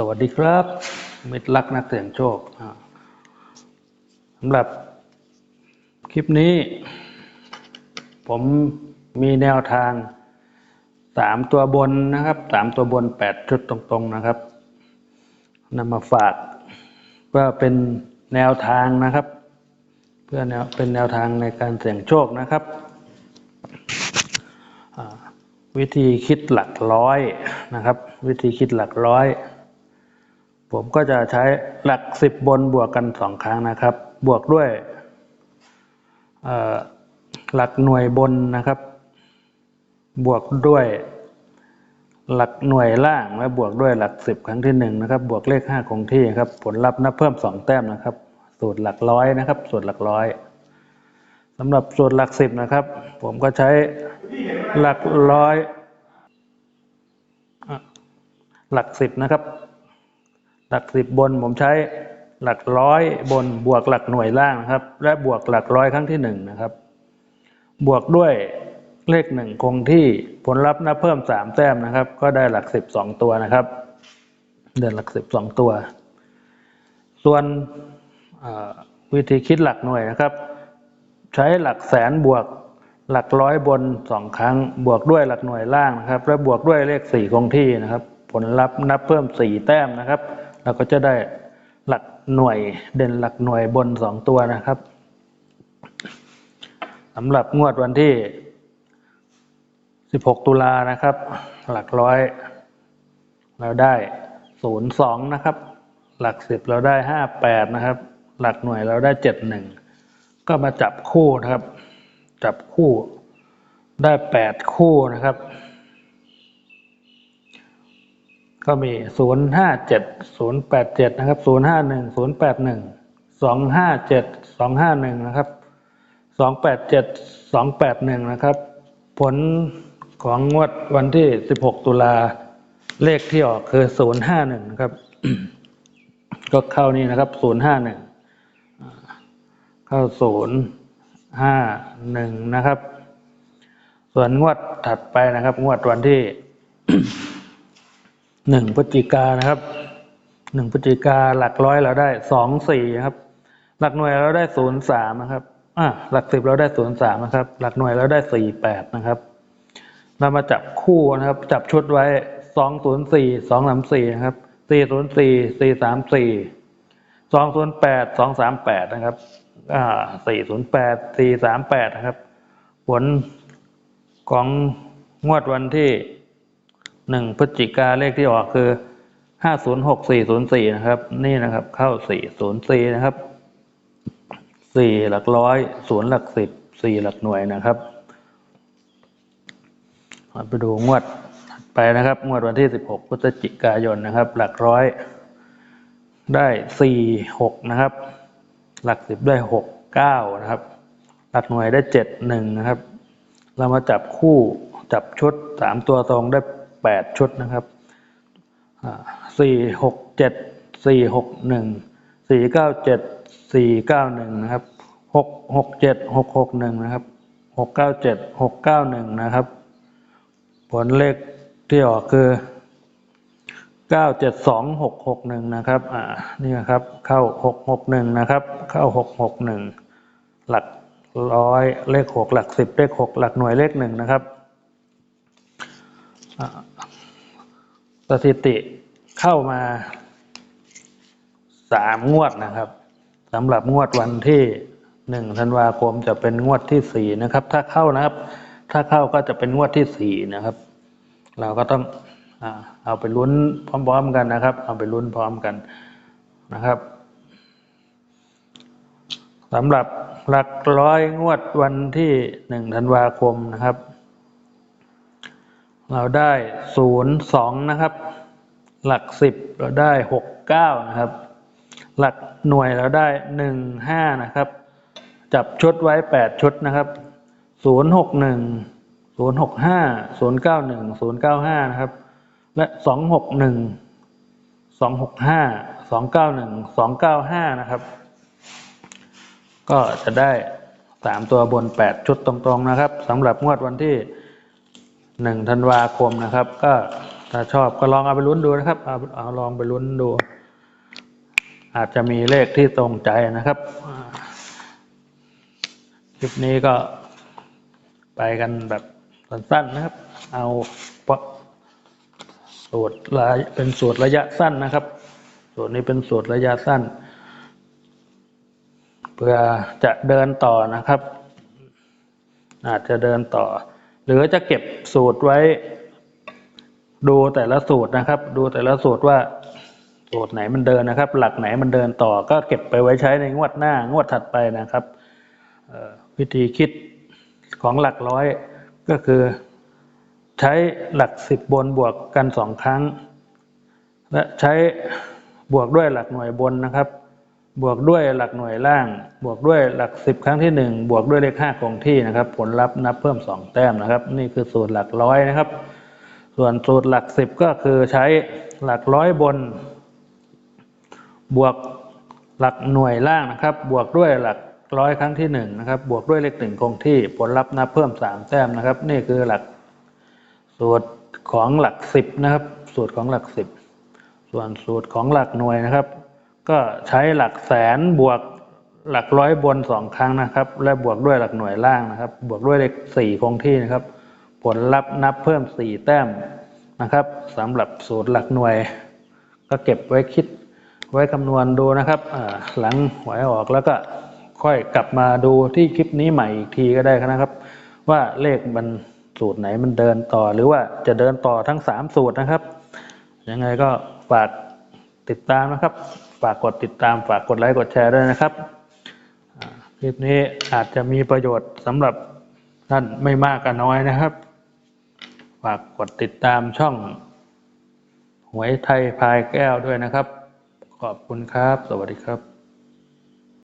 สวัสดีครับ มิตรรักนักเสี่ยงโชคสำหรับคลิปนี้ ผมมีแนวทางสามตัวบนนะครับสามตัวบนแปดชุดตรงๆนะครับนำมาฝากเพื่อเป็นแนวทางนะครับ เพื่อแนวเป็นแนวทางในการเสี่ยงโชคนะครับ วิธีคิดหลักร้อยนะครับ วิธีคิดหลักร้อย ผมก็จะใช้หลักสิบบนบวกกันสองครั้งนะครับ บวกด้วยหลักหน่วยบนนะครับ บวกด้วยหลักหน่วยล่างและบวกด้วยหลักสิบครั้งที่หนึ่งนะครับ บวกเลขห้าคงที่ครับ ผลลัพธ์นับเพิ่มสองแต้มนะครับ สูตรหลักร้อยนะครับ สูตรหลักร้อยสำหรับสูตรหลักสิบนะครับ ผมก็ใช้หลักร้อยหลักสิบนะครับ หลักสิบบนผมใช้หลักร้อยบนบวกหลักหน่วยล่างนะครับ และบวกหลักร้อยครั้งที่หนึ่งนะครับ บวกด้วยเลขหนึ่งคงที่ผลลัพธ์นับเพิ่มสามแต้มนะครับ ก็ได้หลักสิบสองตัวนะครับเดินหลักสิบสองตัว ส่วนวิธีคิดหลักหน่วยนะครับ ใช้หลักแสนบวกหลักร้อยบนสองครั้ง บวกด้วยหลักหน่วยล่างนะครับ และบวกด้วยเลขสี่คงที่นะครับ ผลลัพธ์นับเพิ่มสี่แต้มนะครับ เราก็จะได้หลักหน่วยเด่นหลักหน่วยบนสองตัวนะครับสำหรับงวดวันที่ 16 ตุลานะครับ หลักร้อย เราได้ 02 นะครับ หลักสิบเราได้ 58 นะครับ หลักหน่วยเราได้ 71 ก็มาจับคู่นะครับ จับคู่ได้ 8 คู่นะครับ ก็มี 057 087 นะครับ 051 081 257 251 นะครับ 287 281 นะครับ ผลของงวดวันที่ 16 ตุลาเลขที่ออกคือ 051 นะครับ ก็เข้านี่นะครับ 051 เข้า 051 นะครับ ส่วนงวดถัดไปนะครับ งวดวันที่ หนึ่งพฤศจิกานะครับหนึ่งพฤศจิกาหลักร้อยเราได้สองสี่ครับ หลักหน่วยเราได้ศูนย์สามนะครับอะหลักสิบเราได้ศูนย์สามนะครับ หลักหน่วยเราได้สี่แปดนะครับเรามาจับคู่นะครับ จับชุดไว้สองศูนย์สี่สองสามสี่นะครับสี่ศูนย์สี่สี่สามสี่สองศูนย์แปดสองสามแปดนะครับอ่าสี่ศูนย์แปดสี่สามแปดนะครับ ผลของงวดวันที่ หนึ่งพฤศจิกาเลขที่ออกคือห้าศูนย์หกสี่ศูนย์สี่นะครับ นี่นะครับ เข้าสี่ศูนย์สี่นะครับสี่หลักร้อยศูนย์หลักสิบสี่หลักหน่วยนะครับมาไปดูงวดถัดไปนะครับงวดวันที่สิบหกพฤศจิกายนนะครับ หลักร้อยได้สี่หกนะครับ หลักสิบได้หกเก้านะครับ หลักหน่วยได้เจ็ดหนึ่งนะครับ เรามาจับคู่จับชุดสามตัวตรงได้ แปดชุดนะครับสี่หกเจ็ดสี่หกหนึ่งสี่เก้าเจ็ดสี่เก้าหนึ่งนะครับหกหกเจ็ดหกหกหนึ่งนะครับหกเก้าเจ็ดหกเก้าหนึ่งนะครับ ผลเลขที่ออกคือเก้าเจ็ดสองหกหกหนึ่งนะครับ อ่า นี่นะครับ เข้าหกหกหนึ่งนะครับ เข้าหกหกหนึ่งหลักร้อยเลขหกหลักสิบเลขหกหลักหน่วยเลขหนึ่งนะครับ สถิติเข้ามาสามงวดนะครับสำหรับงวดวันที่หนึ่งธันวาคมจะเป็นงวดที่สี่นะครับ ถ้าเข้านะครับ ถ้าเข้าก็จะเป็นงวดที่สี่นะครับ เราก็ต้องเอาไปลุ้นพร้อมๆกันนะครับ เอาไปลุ้นพร้อมกันนะครับสำหรับหลักร้อยงวดวันที่หนึ่งธันวาคมนะครับ เราได้ศูนย์สองนะครับ หลักสิบเราได้หกเก้านะครับ หลักหน่วยเราได้หนึ่งห้านะครับ จับชุดไว้แปดชุดนะครับศูนย์หกหนึ่งศูนย์หกห้าศูนย์เก้าหนึ่งศูนย์เก้าห้านะครับ และสองหกหนึ่งสองหกห้าสองเก้าหนึ่งสองเก้าห้านะครับ ก็จะได้สามตัวบนแปดชุดตรงๆนะครับสำหรับงวดวันที่ หนึ่งธันวาคมนะครับ ก็ถ้าชอบก็ลองเอาไปลุ้นดูนะครับเอาเอาลองไปลุ้นดู อาจจะมีเลขที่ตรงใจนะครับคลิปนี้ก็ไปกันแบบสั้นๆนะครับ เอาเพราะสูตรระเป็นสูตรระยะสั้นนะครับ สูตรนี้เป็นสูตรระยะสั้น เพื่อจะเดินต่อนะครับ อาจจะเดินต่อ หรือจะเก็บสูตรไว้ ดูแต่ละสูตรนะครับ ดูแต่ละสูตรว่าสูตรไหนมันเดินนะครับ หลักไหนมันเดินต่อ ก็เก็บไปไว้ใช้ในงวดหน้างวดถัดไปนะครับวิธีคิดของหลักร้อยก็คือใช้หลักสิบบนบวกกันสองครั้ง และใช้บวกด้วยหลักหน่วยบนนะครับ บวกด้วยหลักหน่วยล่าง บวกด้วยหลักสิบครั้งที่หนึ่งบวกด้วยเลขห้าคงที่นะครับ ผลลัพธ์นับเพิ่มสองแต้มนะครับ นี่คือสูตรหลักร้อยนะครับ ส่วนสูตรหลักสิบก็คือใช้หลักร้อยบน บวกหลักหน่วยล่างนะครับ บวกด้วยหลักร้อยครั้งที่หนึ่งนะครับ บวกด้วยเลขหนึ่งคงที่ ผลลัพธ์นับเพิ่มสามแต้มนะครับ นี่คือหลักสูตรของหลักสิบนะครับ สูตรของหลักสิบส่วนสูตรของหลักหน่วยนะครับ ก็ใช้หลักแสนบวกหลักร้อยบนสองครั้งนะครับ และบวกด้วยหลักหน่วยล่างนะครับ บวกด้วยเลขสี่คงที่นะครับ ผลลัพธ์นับเพิ่มสี่แต้มนะครับสำหรับสูตรหลักหน่วย ก็เก็บไว้คิดไว้คำนวณดูนะครับหลังหวยออกแล้วก็ค่อยกลับมาดูที่คลิปนี้ใหม่อีกทีก็ได้นะครับ ว่าเลขมันสูตรไหนมันเดินต่อ หรือว่าจะเดินต่อทั้งสามสูตรนะครับยังไงก็ฝากติดตามนะครับ ฝากกดติดตามฝากกดไลค์กดแชร์ด้วยนะครับคลิปนี้อาจจะมีประโยชน์สำหรับท่านไม่มากก็น้อยนะครับ ฝากกดติดตามช่องหวยไทยพายแก้วด้วยนะครับ ขอบคุณครับ สวัสดีครับ